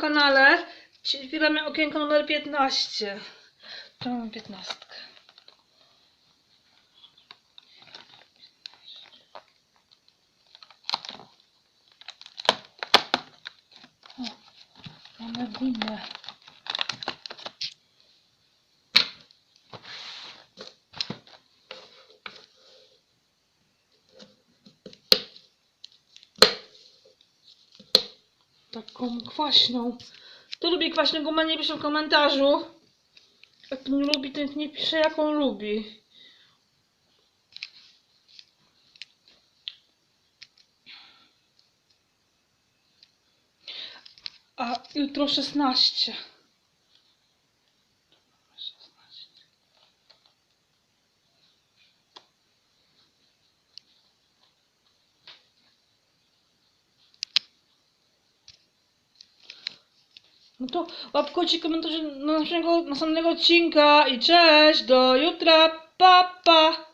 kanale. Otwieramy okienko numer 15. Tu mamy 15. O, mamy. Taką kwaśną. Kto lubi kwaśną gumę, nie pisze w komentarzu. Jak nie lubi, to nie pisze jaką lubi. A jutro 16. 16. No to łapkujcie komentarze do naszego następnego odcinka i cześć, do jutra, pa pa!